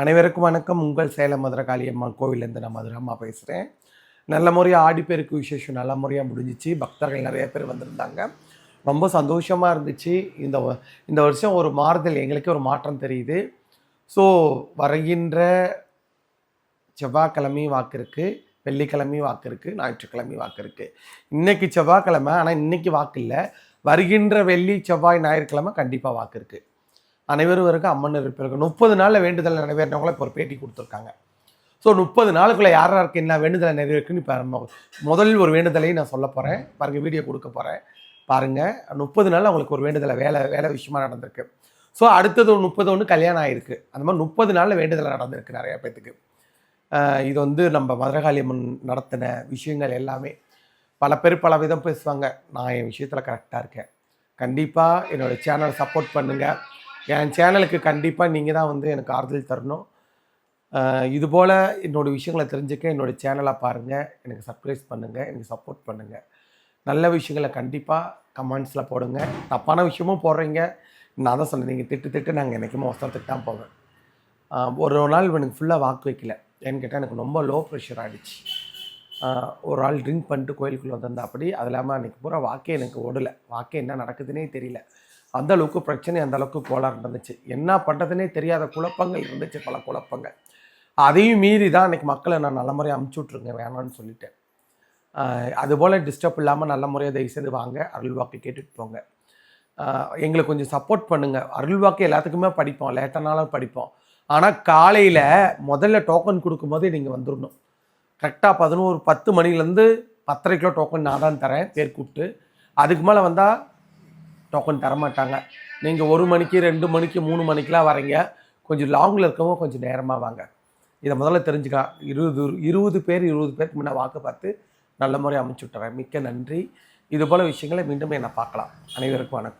அனைவருக்கும் வணக்கம். உங்கள் சேலம் மதுரை காளியம்மா கோவிலேருந்து நான் மதுரம்மா பேசுகிறேன். நல்ல முறையாக ஆடிப்பேருக்கு விசேஷம் நல்ல முறையாக முடிஞ்சிச்சு. பக்தர்கள் நிறைய பேர் வந்திருந்தாங்க. ரொம்ப சந்தோஷமாக இருந்துச்சு. இந்த இந்த வருஷம் ஒரு மாறுதல் எங்களுக்கே ஒரு மாற்றம் தெரியுது. ஸோ வருகின்ற செவ்வாய்க்கிழமையும் வாக்கு இருக்குது வெள்ளிக்கிழமையும் வாக்கு இருக்குது ஞாயிற்றுக்கிழமையும் வாக்கு இருக்குது இன்றைக்கி செவ்வாய்க்கிழமை ஆனால் இன்னைக்கு வாக்கு இல்லை. வருகின்ற வெள்ளி செவ்வாய் ஞாயிற்றுக்கிழமை கண்டிப்பாக வாக்கு இருக்குது அனைவரும் அம்மன் இருப்பிருக்கு முப்பது நாளில் வேண்டுதல் நிறைவேறினவங்கள இப்போ ஒரு பேட்டி கொடுத்துருக்காங்க. ஸோ முப்பது நாளுக்குள்ளே யார் யாருக்கு என்ன வேண்டுதலை நிறைவேறுக்குன்னு இப்போ நம்ம ஒரு வேண்டுதலையும் நான் சொல்ல போகிறேன் பாருங்கள் வீடியோ கொடுக்க போகிறேன் பாருங்கள் முப்பது நாள் அவங்களுக்கு ஒரு வேண்டுதலை வேலை வேலை விஷயமா நடந்திருக்கு. ஸோ அடுத்தது ஒரு முப்பது ஒன்று கல்யாணம் ஆகிருக்கு அந்த மாதிரி முப்பது நாளில் வேண்டுதலை நடந்திருக்கு நிறைய பேத்துக்கு. இது வந்து நம்ம மதுரகாளியம்மன் நடத்தின விஷயங்கள் எல்லாமே. பல பேர் பல விதம் பேசுவாங்க. நான் என் விஷயத்தில் கரெக்டாக இருக்கேன். கண்டிப்பாக என்னோடய சேனலை சப்போர்ட் பண்ணுங்கள் என் சேனலுக்கு கண்டிப்பாக நீங்கள் தான் வந்து எனக்கு ஆறுதல் தரணும். இதுபோல் என்னோடய விஷயங்களை தெரிஞ்சுக்க என்னோடய சேனலை பாருங்கள் எனக்கு சர்ப்ரைஸ் பண்ணுங்கள் எனக்கு சப்போர்ட் பண்ணுங்கள் நல்ல விஷயங்களை கண்டிப்பாக கமெண்ட்ஸில் போடுங்க. தப்பான விஷயமும் போடுறீங்க. நான் தான் சொன்னேன் நீங்கள் திட்டு திட்டு நாங்கள் என்றைக்குமே வசனத்துக்கு தான் போவேன். ஒரு ஒரு நாள் எனக்கு ஃபுல்லாக வாக்கு வைக்கல. ஏன்னு கேட்டால் எனக்கு ரொம்ப லோ ப்ரெஷர் ஆகிடுச்சு ஒரு ஆள் ட்ரிங்க் பண்ணிட்டு கோயிலுக்குள்ளே வந்திருந்தா அப்படி அது இல்லாமல் அன்றைக்கி பூரா வாக்கே எனக்கு ஓடலை. வாக்கே என்ன நடக்குதுன்னே தெரியல. அந்த அளவுக்கு பிரச்சனை அந்த அளவுக்கு கோளாறு இருந்துச்சு என்ன பண்ணுறதுனே தெரியாத குழப்பங்கள் இருந்துச்சு பல குழப்பங்கள். அதையும் மீறி தான் அன்றைக்கி மக்களை நான் நல்ல முறையாக அமுச்சு விட்ருங்க வேணாம்னு சொல்லிட்டேன். அதுபோல் டிஸ்டர்ப் இல்லாமல் நல்ல முறையாக தயவு செய்து வாங்க அருள்வாக்கு கேட்டுட்டு போங்க. எங்களுக்கு கொஞ்சம் சப்போர்ட் பண்ணுங்கள் அருள்வாக்கு எல்லாத்துக்குமே படிப்போம் லேட்டனாலும் படிப்போம். ஆனால் காலையில் முதல்ல டோக்கன் கொடுக்கும்போது நீங்கள் வந்துடணும் கரெக்டாக பதினோரு பத்து மணிலேருந்து பத்தரை கிலோ டோக்கன் நான் தான் தரேன் பேர் கூப்பிட்டு. அதுக்கு மேலே வந்தால் டோக்கன் தர மாட்டாங்க நீங்கள் ஒரு மணிக்கு ரெண்டு மணிக்கு மூணு மணிக்கெலாம் வரீங்க கொஞ்சம் லாங்கில் இருக்கவங்க கொஞ்சம் நேரமாக வாங்க. இதை முதல்ல தெரிஞ்சுக்கலாம். இருபது இருபது பேர் இருபது பேருக்கு முன்னே வாக்கு பார்த்து நல்ல முறை அமைச்சு விட்டுறேன். மிக்க நன்றி. இதுபோல் விஷயங்களை மீண்டும் என்னை பார்க்கலாம். அனைவருக்கும் வணக்கம்.